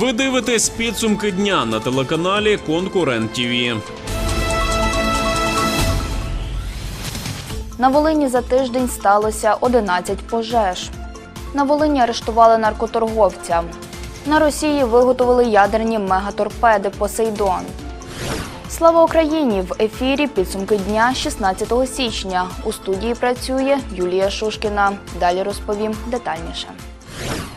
Ви дивитесь підсумки дня на телеканалі Конкурент ТІВІ. На Волині за тиждень сталося 11 пожеж. На Волині арештували наркоторговця. На Росії виготовили ядерні мегаторпеди Посейдон. Слава Україні! В ефірі підсумки дня 16 січня. У студії працює Юлія Шушкіна. Далі розповім детальніше.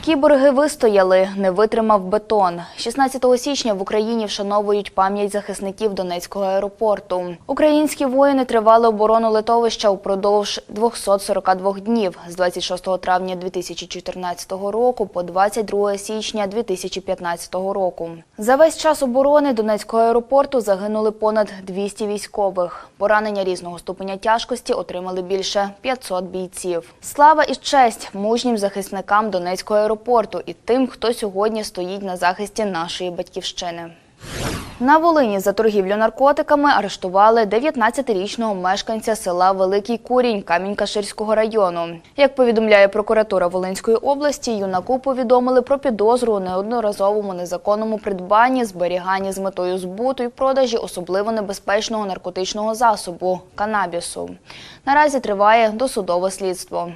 Кіборги вистояли, не витримав бетон. 16 січня в Україні вшановують пам'ять захисників Донецького аеропорту. Українські воїни тривали оборону литовища упродовж 242 днів з 26 травня 2014 року по 22 січня 2015 року. За весь час оборони Донецького аеропорту загинули понад 200 військових. Поранення різного ступеня тяжкості отримали більше 500 бійців. Слава і честь мужнім захисникам Донецького аеропорту і тим, хто сьогодні стоїть на захисті нашої батьківщини. На Волині за торгівлю наркотиками арештували 19-річного мешканця села Великий Курінь Камінь-Каширського району. Як повідомляє прокуратура Волинської області, юнаку повідомили про підозру у неодноразовому незаконному придбанні, зберіганні з метою збуту і продажі особливо небезпечного наркотичного засобу канабісу. Наразі триває досудове слідство.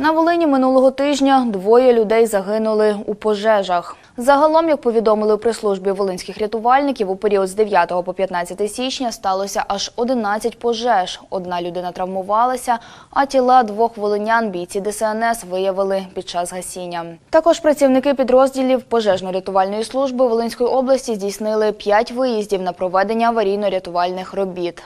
На Волині минулого тижня двоє людей загинули у пожежах. Загалом, як повідомили у прес-службі волинських рятувальників, у період з 9 по 15 січня сталося аж 11 пожеж. Одна людина травмувалася, а тіла двох волинян бійці ДСНС виявили під час гасіння. Також працівники підрозділів пожежно-рятувальної служби Волинської області здійснили 5 виїздів на проведення аварійно-рятувальних робіт.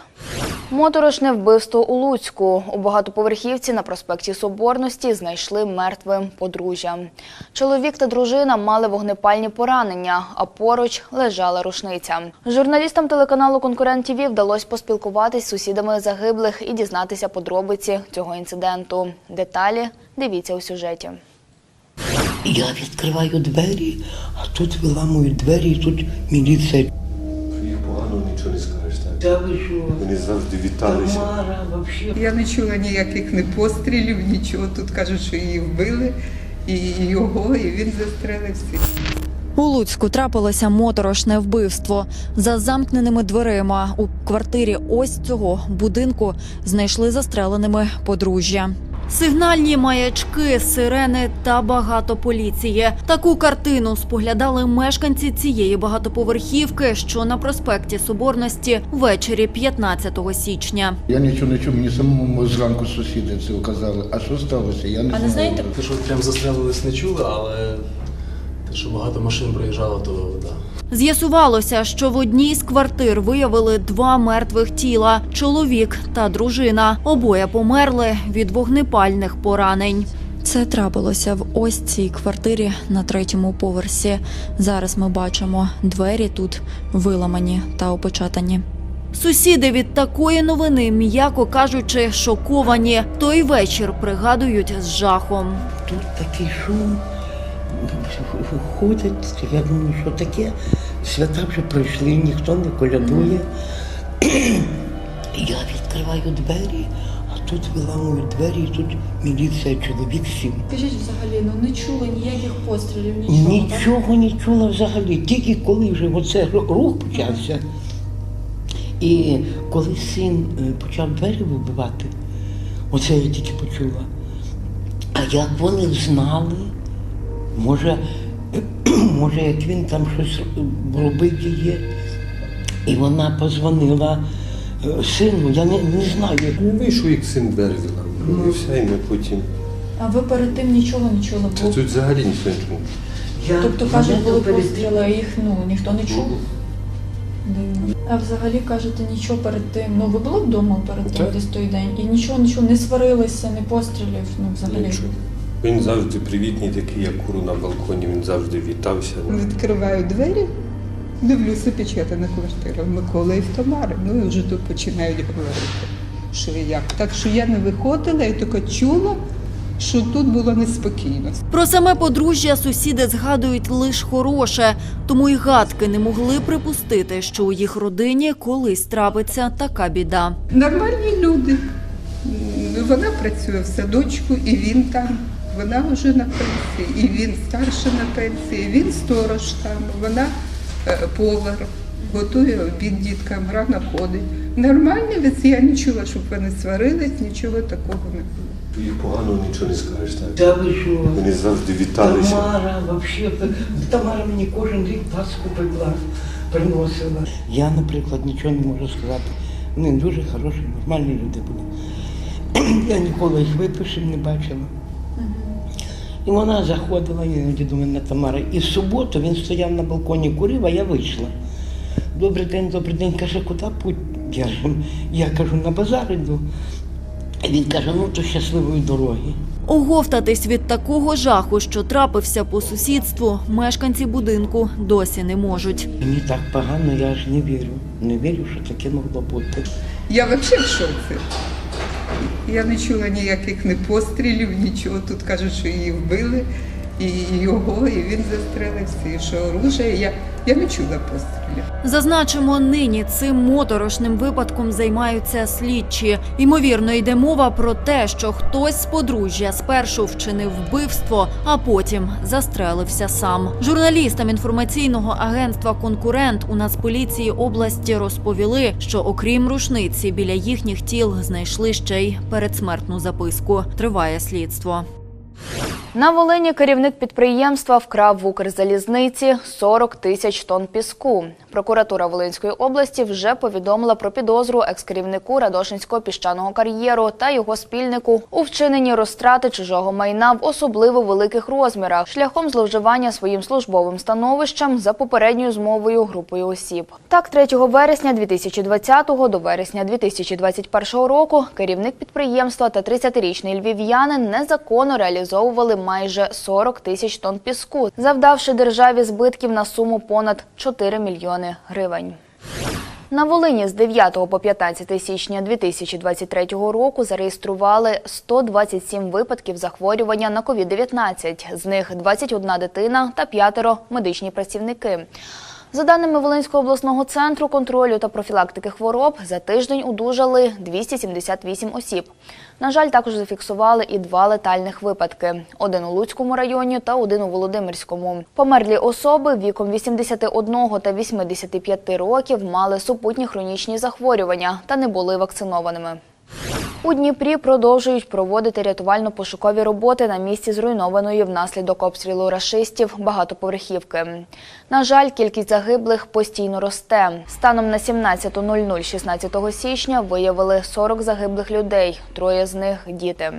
Моторошне вбивство у Луцьку. У багатоповерхівці на проспекті Соборності знайшли мертвим подружжя. Чоловік та дружина мали вогнепальні поранення, а поруч лежала рушниця. Журналістам телеканалу Конкурент ТІВІ вдалося поспілкуватись з сусідами загиблих і дізнатися подробиці цього інциденту. Деталі дивіться у сюжеті. Я відкриваю двері, а тут виламують двері, і тут міліція. Їх погано нічого не скажеш, так? Та ви що? Вони завжди віталися. Тамара, вообще. Я не чула ніяких не пострілів, нічого. Тут кажуть, що її вбили, і його, і він застрелився. У Луцьку трапилося моторошне вбивство. За замкненими дверима у квартирі ось цього будинку знайшли застреленими подружжя. Сигнальні маячки, сирени та багато поліції. Таку картину споглядали мешканці цієї багатоповерхівки, що на проспекті Соборності ввечері 15 січня. Я нічого не чув, мені самому зранку сусіди це казали. А що сталося? Я не знаю. Те, що прям застрелились, не чули, але те, що багато машин проїжджало, то да. З'ясувалося, що в одній з квартир виявили два мертвих тіла чоловік та дружина. Обоє померли від вогнепальних поранень. Це трапилося в ось цій квартирі на третьому поверсі. Зараз ми бачимо двері тут виламані та опечатані. Сусіди від такої новини, м'яко кажучи, шоковані. Той вечір пригадують з жахом. Тут такий шум. Ходять, я думаю, що таке. Свята вже пройшли, ніхто не колядує. Я відкриваю двері, а тут виламують двері, і тут міліція, чоловік сім. Скажіть взагалі, ну не чули ніяких пострілів, нічого. так? Нічого не чула взагалі. Тільки коли вже оце рух почався. І коли син е, почав двері вибивати, оце я тільки почула. А як вони знали, може, може, як він там щось робив її, і вона позвонила е, сину, я не, не знаю. Ну, вийшов як син берега нам. І все, і ми потім. А ви перед тим нічого не чули? Та тут взагалі ніхто не чув. Я Тобто, кажуть, були перед постріли, а їх ну, ніхто не чув? Дивно. А взагалі кажете, нічого перед тим. Ну ви були вдома перед тим десь той день? І нічого, нічого не сварилися, не пострілів, ну взагалі. Нічого. Він завжди привітний, такий, як куру на балконі, він завжди вітався. Відкриваю двері, дивлюся печатана квартира Миколи і Тамари. Ну і вже тут починають говорити, що і як. Так що я не виходила, я тільки чула, що тут було неспокійно. Про саме подружжя сусіди згадують лише хороше, тому й гадки не могли припустити, що у їх родині колись трапиться така біда. Нормальні люди. Вона працює в садочку, і він там. Вона вже на пенсії, і він старший на пенсії, він сторож там, вона е, повар, готує обід діткам, рано ходить. Нормально, від я не чула, щоб вони сварились, нічого такого не було. І погано нічого не скажеш, так? Та ви що? Вони завжди віталися. Тамара, вообще, Тамара мені кожен рік паску пекла, приносила. Я, наприклад, нічого не можу сказати. Вони дуже хороші, нормальні люди були. Я ніколи їх випившим не бачила. І вона заходила іноді до мене Тамара. І в суботу він стояв на балконі, курив, а я вийшла. Добрий день, добрий день. Каже, куди путь держим? Я кажу, на базар іду. А Він каже, ну то щасливої дороги. Оговтатись від такого жаху, що трапився по сусідству, мешканці будинку досі не можуть. Мені так погано, я аж не вірю. Не вірю, що таке могло бути. Я взагалі в шоці. Я не чула ніяких не пострілів, нічого. Тут кажуть, що її вбили, і його, і він застрелився, і що оружие. Я, я не чула пострілів. Зазначимо, нині цим моторошним випадком займаються слідчі. Ймовірно, йде мова про те, що хтось з подружжя спершу вчинив вбивство, а потім застрелився сам. Журналістам інформаційного агентства Конкурент у Нацполіції області розповіли, що окрім рушниці біля їхніх тіл знайшли ще й передсмертну записку. Триває слідство. На Волині керівник підприємства вкрав в Укрзалізниці 40 тисяч тонн піску. Прокуратура Волинської області вже повідомила про підозру екс-керівнику Радошинського піщаного кар'єру та його спільнику у вчиненні розтрати чужого майна в особливо великих розмірах шляхом зловживання своїм службовим становищем за попередньою змовою групою осіб. Так, 3 вересня 2020 до вересня 2021 року керівник підприємства та 30-річний львів'янин незаконно реалізовували майже 40 тисяч тонн піску, завдавши державі збитків на суму понад 4 мільйони гривень. На Волині з 9 по 15 січня 2023 року зареєстрували 127 випадків захворювання на COVID-19. З них 21 дитина та п'ятеро медичні працівники. За даними Волинського обласного центру контролю та профілактики хвороб, за тиждень одужали 278 осіб. На жаль, також зафіксували і два летальних випадки: один у Луцькому районі та один у Володимирському. Померлі особи віком 81 та 85 років мали супутні хронічні захворювання та не були вакцинованими. У Дніпрі продовжують проводити рятувально-пошукові роботи на місці зруйнованої внаслідок обстрілу рашистів багатоповерхівки. На жаль, кількість загиблих постійно росте. Станом на 17.00 16 січня виявили 40 загиблих людей, троє з них діти.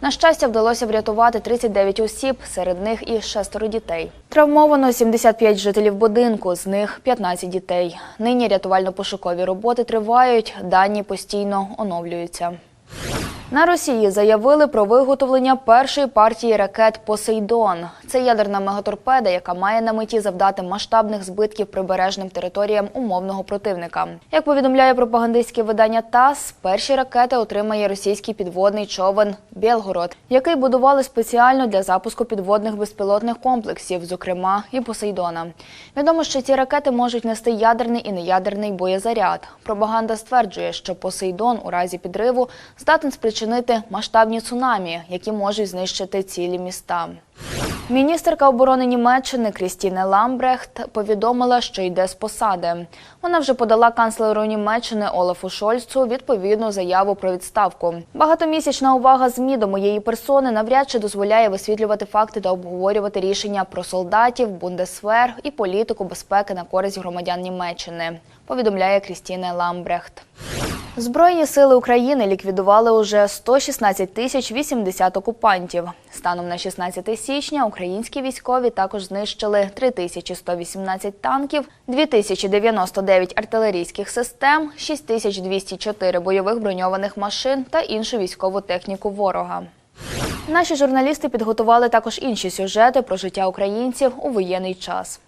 На щастя, вдалося врятувати 39 осіб, серед них і шестеро дітей. Травмовано 75 жителів будинку, з них 15 дітей. Нині рятувально-пошукові роботи тривають, дані постійно оновлюються. you На Росії заявили про виготовлення першої партії ракет Посейдон. Це ядерна мегаторпеда, яка має на меті завдати масштабних збитків прибережним територіям умовного противника. Як повідомляє пропагандистське видання ТАСС, перші ракети отримає російський підводний човен Білгород, який будували спеціально для запуску підводних безпілотних комплексів, зокрема і Посейдона. Відомо, що ці ракети можуть нести ядерний і неядерний боєзаряд. Пропаганда стверджує, що Посейдон у разі підриву здатен спричинити масштабні цунамі, які можуть знищити цілі міста. Міністерка оборони Німеччини Крістіне Ламбрехт повідомила, що йде з посади. Вона вже подала канцлеру Німеччини Олафу Шольцу відповідну заяву про відставку. Багатомісячна увага змі до моєї персони навряд чи дозволяє висвітлювати факти та обговорювати рішення про солдатів, бундесвер і політику безпеки на користь громадян Німеччини. Повідомляє Крістіне Ламбрехт. Збройні сили України ліквідували уже 116 тисяч 80 окупантів. Станом на 16 січня українські військові також знищили 3118 танків, 2099 артилерійських систем, 6204 бойових броньованих машин та іншу військову техніку ворога. Наші журналісти підготували також інші сюжети про життя українців у воєнний час.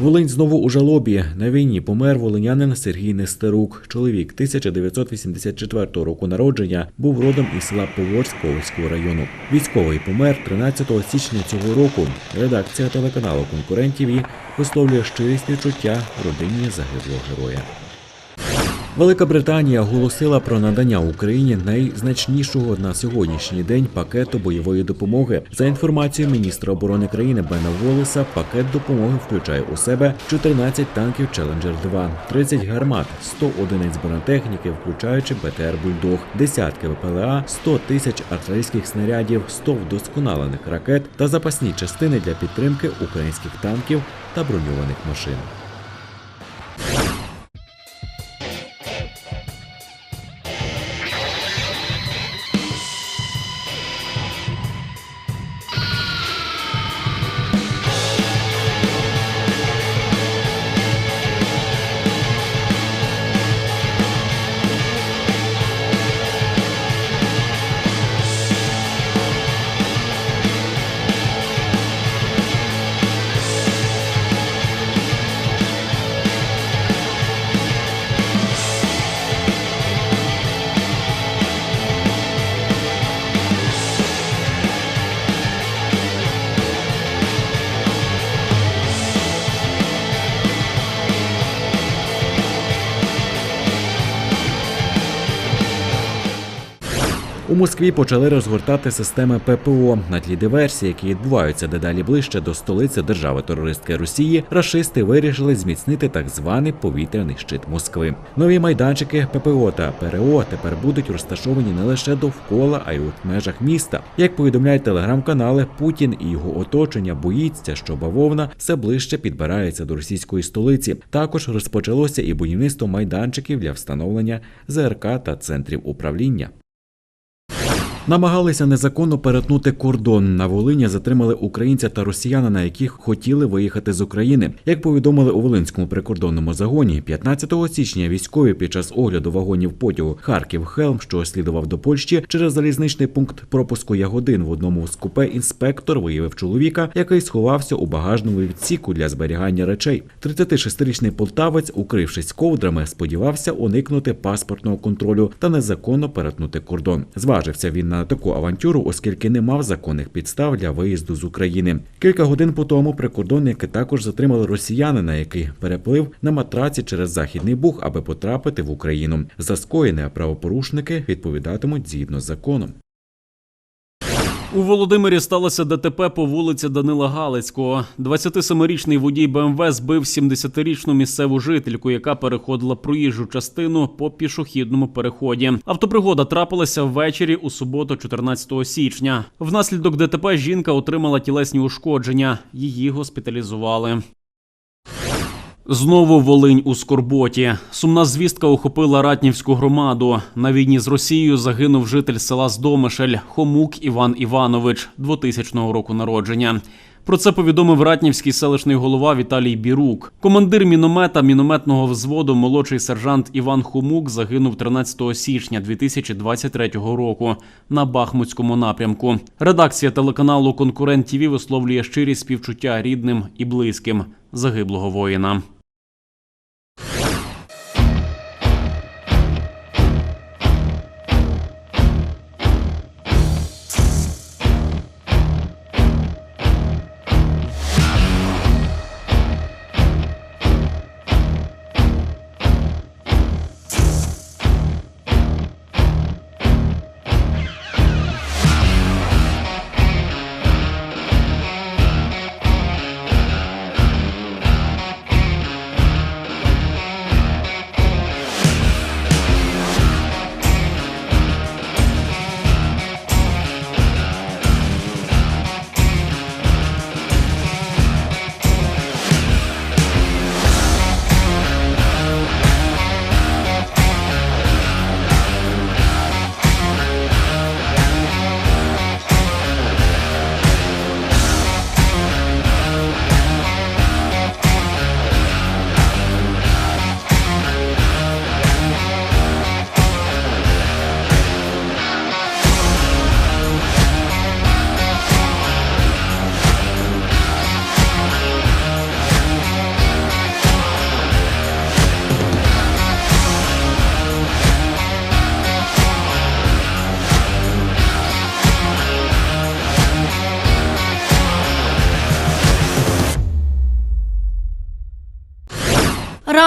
Волинь знову у жалобі. На війні помер волинянин Сергій Нестерук. Чоловік 1984 року народження був родом із села Поворськ Ковальського району. Військовий помер 13 січня цього року. Редакція телеканалу конкурентів висловлює щирість відчуття родині загиблого героя. Велика Британія оголосила про надання Україні найзначнішого на сьогоднішній день пакету бойової допомоги. За інформацією міністра оборони країни Бена Волеса, пакет допомоги включає у себе 14 танків Челенджер 2 30 гармат, 100 одиниць бронетехніки, включаючи БТР Бульдог, десятки ВПЛА, 100 тисяч артилерійських снарядів, 100 вдосконалених ракет та запасні частини для підтримки українських танків та броньованих машин. У Москві почали розгортати системи ППО на тлі диверсій, які відбуваються дедалі ближче до столиці держави-терористки Росії. Рашисти вирішили зміцнити так званий повітряний щит Москви. Нові майданчики ППО та ПРО тепер будуть розташовані не лише довкола, а й у межах міста. Як повідомляють телеграм-канали, Путін і його оточення боїться, що бавовна все ближче підбирається до російської столиці. Також розпочалося і будівництво майданчиків для встановлення ЗРК та центрів управління. Намагалися незаконно перетнути кордон. На Волині затримали українця та росіяна, на яких хотіли виїхати з України. Як повідомили у Волинському прикордонному загоні, 15 січня військові під час огляду вагонів потягу Харків Хелм, що слідував до Польщі, через залізничний пункт пропуску Ягодин в одному з купе інспектор виявив чоловіка, який сховався у багажному відсіку для зберігання речей. 36-річний полтавець, укрившись ковдрами, сподівався уникнути паспортного контролю та незаконно перетнути кордон. Зважився він на таку авантюру, оскільки не мав законних підстав для виїзду з України. Кілька годин по тому прикордонники також затримали росіянина, який переплив на матраці через західний Буг, аби потрапити в Україну. За скоєне правопорушники відповідатимуть згідно з законом. У Володимирі сталося ДТП по вулиці Данила Галицького. 27-річний водій БМВ збив 70-річну місцеву жительку, яка переходила проїжджу частину по пішохідному переході. Автопригода трапилася ввечері у суботу, 14 січня. Внаслідок ДТП жінка отримала тілесні ушкодження. Її госпіталізували. Знову Волинь у скорботі. Сумна звістка охопила Ратнівську громаду. На війні з Росією загинув житель села Здомишель Хомук Іван Іванович, 2000 року народження. Про це повідомив ратнівський селищний голова Віталій Бірук. Командир міномета мінометного взводу, молодший сержант Іван Хомук, загинув 13 січня 2023 року на Бахмутському напрямку. Редакція телеканалу Конкурент ТІВІ висловлює щирі співчуття рідним і близьким загиблого воїна.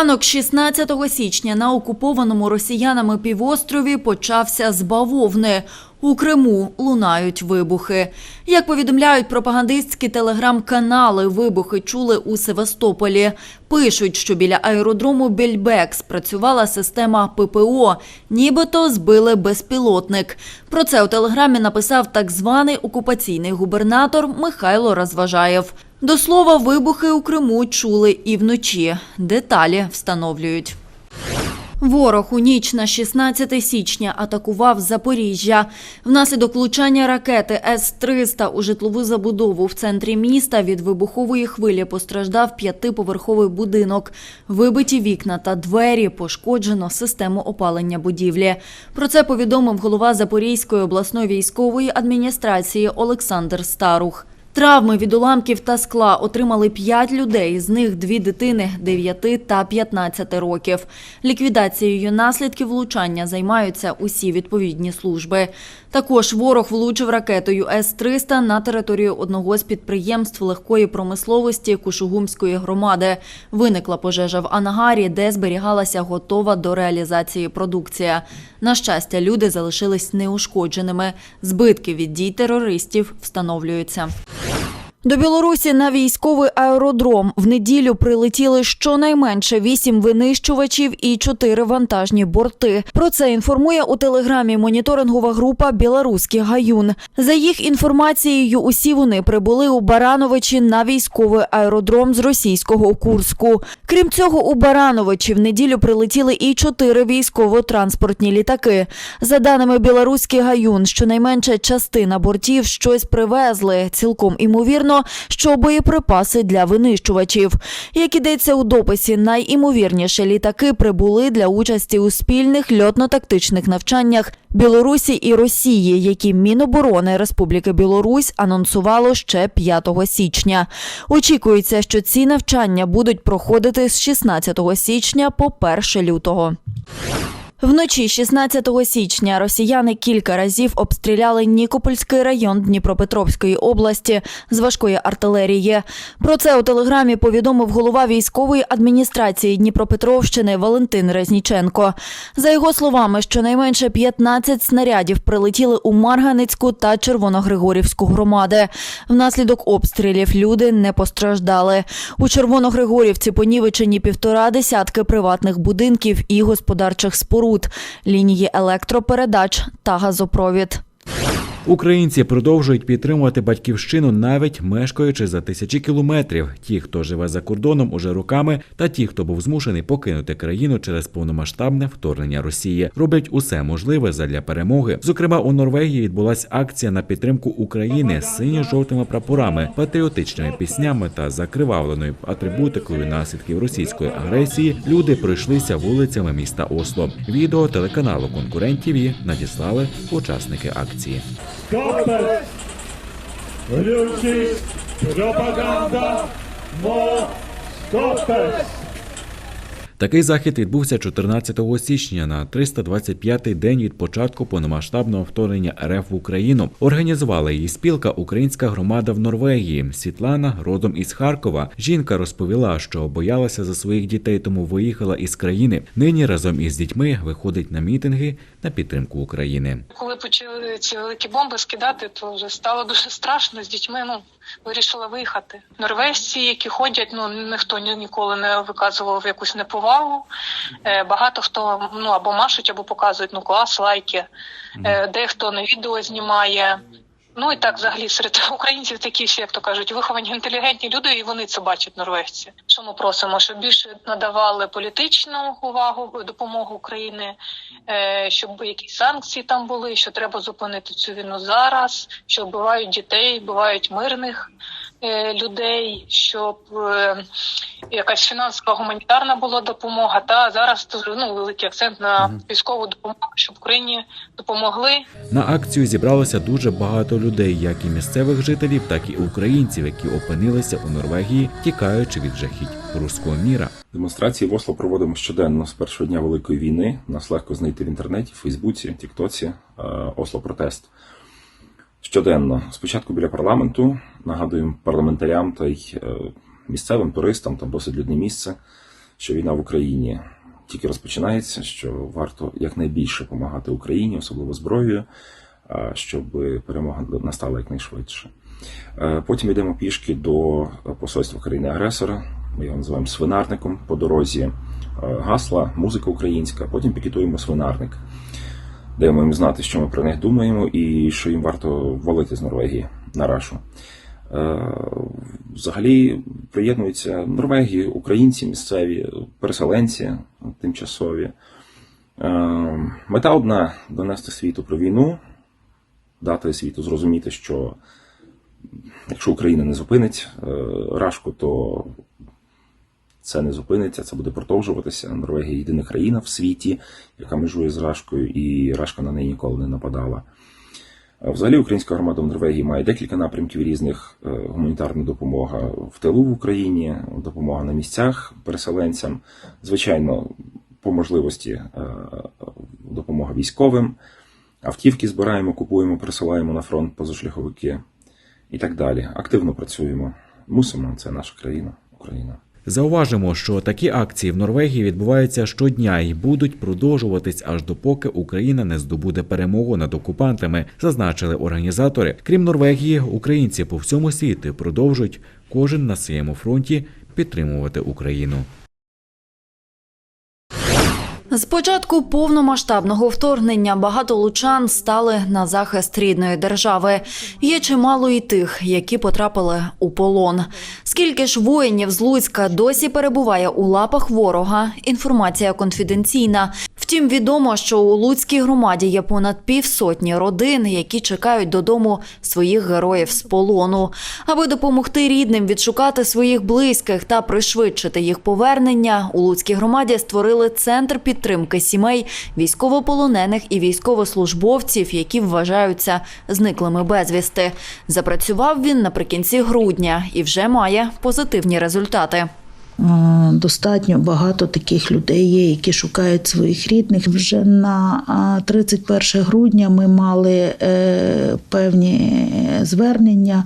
Ранок 16 січня на окупованому росіянами півострові почався з бавовни. У Криму лунають вибухи. Як повідомляють пропагандистські телеграм-канали, вибухи чули у Севастополі. Пишуть, що біля аеродрому Бельбек спрацювала система ППО, нібито збили безпілотник. Про це у телеграмі написав так званий окупаційний губернатор Михайло Розважаєв. До слова, вибухи у Криму чули і вночі. Деталі встановлюють. Ворог у ніч на 16 січня атакував Запоріжжя. Внаслідок влучання ракети С-300 у житлову забудову в центрі міста від вибухової хвилі постраждав п'ятиповерховий будинок. Вибиті вікна та двері, пошкоджено систему опалення будівлі. Про це повідомив голова Запорізької обласної військової адміністрації Олександр Старух. Травми від уламків та скла отримали 5 людей, з них дві дитини 9 та 15 років. Ліквідацією наслідків влучання займаються усі відповідні служби. Також ворог влучив ракетою С-300 на територію одного з підприємств легкої промисловості Кушугумської громади. Виникла пожежа в ангарі, де зберігалася готова до реалізації продукція. На щастя, люди залишились неушкодженими. Збитки від дій терористів встановлюються. До Білорусі на військовий аеродром в неділю прилетіли щонайменше вісім винищувачів і чотири вантажні борти. Про це інформує у телеграмі моніторингова група Білоруський гаюн. За їх інформацією, усі вони прибули у Барановичі на військовий аеродром з російського Курску. Крім цього, у Барановичі в неділю прилетіли і чотири військово-транспортні літаки. За даними Білоруський гаюн, щонайменше частина бортів щось привезли. Цілком імовірно, що боєприпаси для винищувачів. Як ідеться у дописі, найімовірніше літаки прибули для участі у спільних льотно-тактичних навчаннях Білорусі і Росії, які Міноборони Республіки Білорусь анонсувало ще 5 січня. Очікується, що ці навчання будуть проходити з 16 січня по 1 лютого. Вночі 16 січня росіяни кілька разів обстріляли Нікопольський район Дніпропетровської області з важкої артилерії. Про це у телеграмі повідомив голова військової адміністрації Дніпропетровщини Валентин Резніченко. За його словами, щонайменше 15 снарядів прилетіли у Марганицьку та Червоногригорівську громади. Внаслідок обстрілів люди не постраждали. У Червоногригорівці понівечені півтора десятки приватних будинків і господарчих споруд, лінії електропередач та газопровід. Українці продовжують підтримувати батьківщину навіть мешкаючи за тисячі кілометрів. Ті, хто живе за кордоном уже роками, та ті, хто був змушений покинути країну через повномасштабне вторгнення Росії, роблять усе можливе задля перемоги. Зокрема, у Норвегії відбулася акція на підтримку України з синьо-жовтими прапорами, патріотичними піснями та закривавленою атрибутикою наслідків російської агресії. Люди пройшлися вулицями міста Осло. Відео телеканалу Конкурент ТІВІ надіслали учасники акції. Скопер! Включить пропаганда Москопер! Такий захід відбувся 14 січня на 325-й день від початку повномасштабного вторгнення РФ в Україну. Організувала її спілка Українська громада в Норвегії. Світлана родом із Харкова. Жінка розповіла, що боялася за своїх дітей, тому виїхала із країни. Нині разом із дітьми виходить на мітинги на підтримку України. Коли почали ці великі бомби скидати, то вже стало дуже страшно з дітьми. Ну вирішила виїхати. Норвежці, які ходять, ну ніхто ніколи не виказував якусь неповагу. Е, багато хто ну або машуть, або показують ну клас, лайки. Е, дехто на відео знімає. Ну і так, взагалі, серед українців такі всі, як то кажуть, виховані інтелігентні люди, і вони це бачать, норвежці. Що ми просимо, щоб більше надавали політичну увагу, допомогу України, е, щоб якісь санкції там були, що треба зупинити цю війну зараз, що вбивають дітей, вбивають мирних людей, щоб е, якась фінансова гуманітарна була допомога. Та зараз ну великий акцент на військову допомогу, щоб Україні допомогли. На акцію зібралося дуже багато людей, як і місцевих жителів, так і українців, які опинилися у Норвегії, тікаючи від жахіть руського міра. Демонстрації в Осло проводимо щоденно з першого дня Великої війни. Нас легко знайти в інтернеті, Фейсбуці, Тіктоці, е, Осло Протест. Щоденно. Спочатку біля парламенту нагадуємо парламентарям та й е, місцевим туристам, там досить людне місце, що війна в Україні тільки розпочинається, що варто якнайбільше допомагати Україні, особливо зброєю, щоб перемога настала якнайшвидше. Е, Потім йдемо пішки до посольства країни-агресора. Ми його називаємо свинарником по дорозі. е, Гасла, музика українська, потім пікетуємо свинарник. Даємо їм знати, що ми про них думаємо, і що їм варто валити з Норвегії на рашу. Е, Взагалі приєднуються Норвегії, українці місцеві, переселенці тимчасові. Е, Мета одна донести світу про війну, дати світу зрозуміти, що якщо Україна не зупинить е, рашку, то це не зупиниться, це буде продовжуватися. Норвегія єдина країна в світі, яка межує з Рашкою, і Рашка на неї ніколи не нападала. Е, Взагалі, українська громада в Норвегії має декілька напрямків різних: Е, гуманітарна допомога в тилу в Україні, допомога на місцях переселенцям, звичайно, по можливості е, допомога військовим, автівки збираємо, купуємо, пересилаємо на фронт позашляховики і так далі. Активно працюємо. Мусимо, це наша країна, Україна. Зауважимо, що такі акції в Норвегії відбуваються щодня і будуть продовжуватись аж допоки Україна не здобуде перемогу над окупантами, зазначили організатори. Крім Норвегії, українці по всьому світу продовжують кожен на своєму фронті підтримувати Україну. З початку повномасштабного вторгнення багато лучан стали на захист рідної держави. Є чимало і тих, які потрапили у полон. Скільки ж воїнів з Луцька досі перебуває у лапах ворога? Інформація конфіденційна. Втім, відомо, що у Луцькій громаді є понад півсотні родин, які чекають додому своїх героїв з полону. Аби допомогти рідним відшукати своїх близьких та пришвидшити їх повернення, у Луцькій громаді створили центр підтримки сімей військовополонених і військовослужбовців, які вважаються зниклими безвісти. Запрацював він наприкінці грудня і вже має позитивні результати. Е, Достатньо багато таких людей є, які шукають своїх рідних. Вже на 31 грудня ми мали е, певні звернення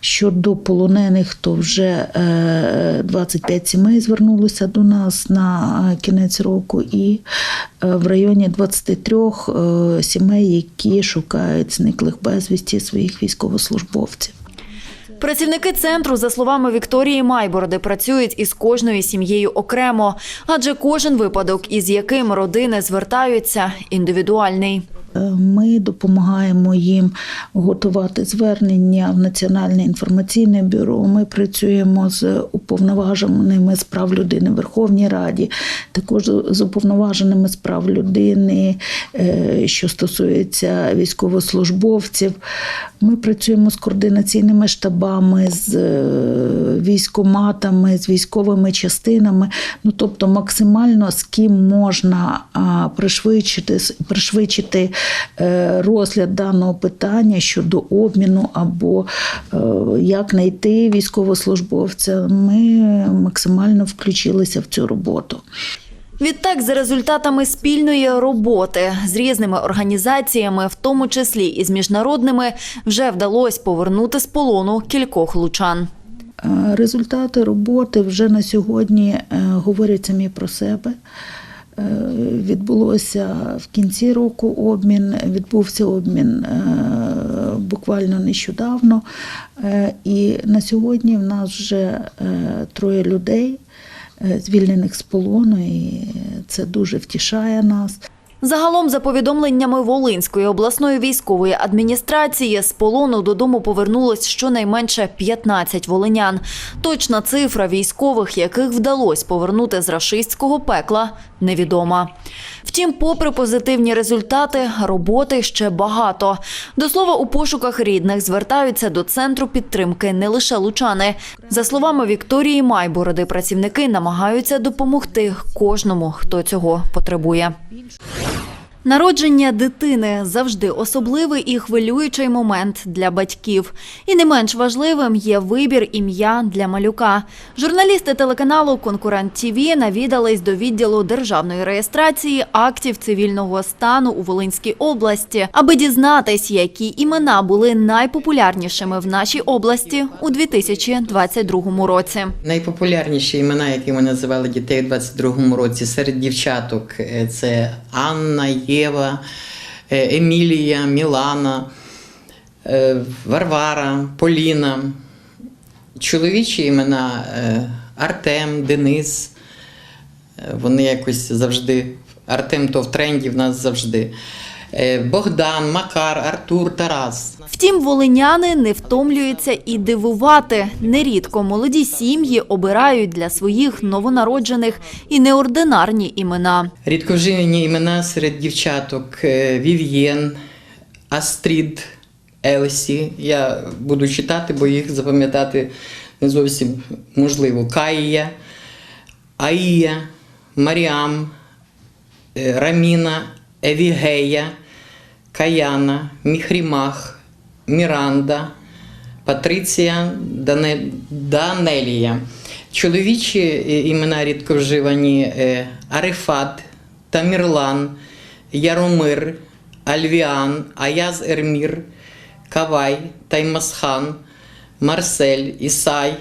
щодо полонених, то вже е, 25 сімей звернулося до нас на е, кінець року, і е, в районі 23 е, сімей, які шукають зниклих безвісті своїх військовослужбовців. Працівники центру, за словами Вікторії Майбороди, працюють із кожною сім'єю окремо, адже кожен випадок, із яким родини звертаються, індивідуальний. Е, Ми допомагаємо їм готувати звернення в Національне інформаційне бюро. Ми працюємо з уповноваженими з прав людини в Верховній Раді, також з уповноваженими з прав людини, е, що стосується військовослужбовців. Ми працюємо з координаційними штабами, з е, військоматами, з військовими частинами. Ну тобто, максимально з ким можна пришвидшити, пришвидшити розгляд даного питання щодо обміну або е, як знайти військовослужбовця. Ми максимально включилися в цю роботу. Відтак, за результатами спільної роботи з різними організаціями, в тому числі і з міжнародними, вже вдалося повернути з полону кількох лучан. Е, Результати роботи вже на сьогодні е, говорять самі про себе. Е, Відбулося в кінці року обмін, відбувся обмін е, буквально нещодавно. Е, І на сьогодні в нас вже троє людей, звільнених з полону, і це дуже втішає нас. Загалом, за повідомленнями Волинської обласної військової адміністрації, з полону додому повернулось щонайменше 15 волинян. Точна цифра військових, яких вдалося повернути з рашистського пекла, невідома. Втім, попри позитивні результати, роботи ще багато. До слова, у пошуках рідних звертаються до центру підтримки не лише лучани. За словами Вікторії Майбороди, працівники намагаються допомогти кожному, хто цього потребує. Народження дитини завжди особливий і хвилюючий момент для батьків. І не менш важливим є вибір ім'я для малюка. Журналісти телеканалу Конкурент ТІВІ навідались до відділу державної реєстрації актів цивільного стану у Волинській області, аби дізнатись, які імена були найпопулярнішими в нашій області у 2022 році. Найпопулярніші імена, які ми називали дітей у 22-му році серед дівчаток, е, це Анна, Єва, е, Емілія, Мілана, е, Варвара, Поліна. Чоловічі імена е, Артем, Денис. Е, Вони якось завжди. Артем то в тренді в нас завжди. Е, Богдан, Макар, Артур, Тарас. Втім, волиняни не втомлюються і дивувати. Нерідко молоді сім'ї обирають для своїх новонароджених і неординарні імена. Рідковживні імена серед дівчаток е, Вів'єн, Астрід, Елсі. Я буду читати, бо їх запам'ятати не зовсім можливо. Каїя, Аїя, Маріам, е, Раміна, Евігея, Каяна, Міхрімах, Міранда, Патриція, Дане, Данелія. Чоловічі е, імена рідковживані е, Арифат, Тамірлан, Яромир, Альвіан, Аяз Ермір, Кавай, Таймасхан, Марсель, Ісай,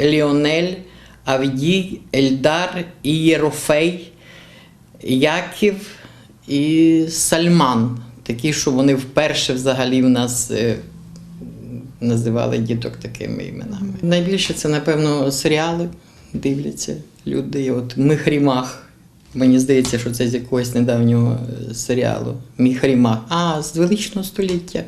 Ліонель, Авдій, Ельдар, Ієрофей, Яків і Сальман. Такі, що вони вперше взагалі в нас е, називали діток такими іменами. Найбільше це, напевно, серіали дивляться люди. От Михрімах. Мені здається, що це з якогось недавнього е, серіалу. Міхрімах. А, з величного століття.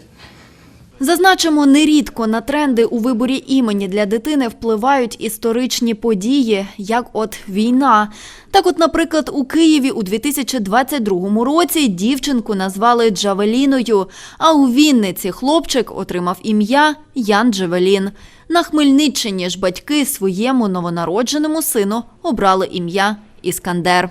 Зазначимо, нерідко на тренди у виборі імені для дитини впливають історичні події, як от війна. Так от, наприклад, у Києві у 2022 році дівчинку назвали Джавеліною, а у Вінниці хлопчик отримав ім'я Ян Джавелін. На Хмельниччині ж батьки своєму новонародженому сину обрали ім'я Іскандер.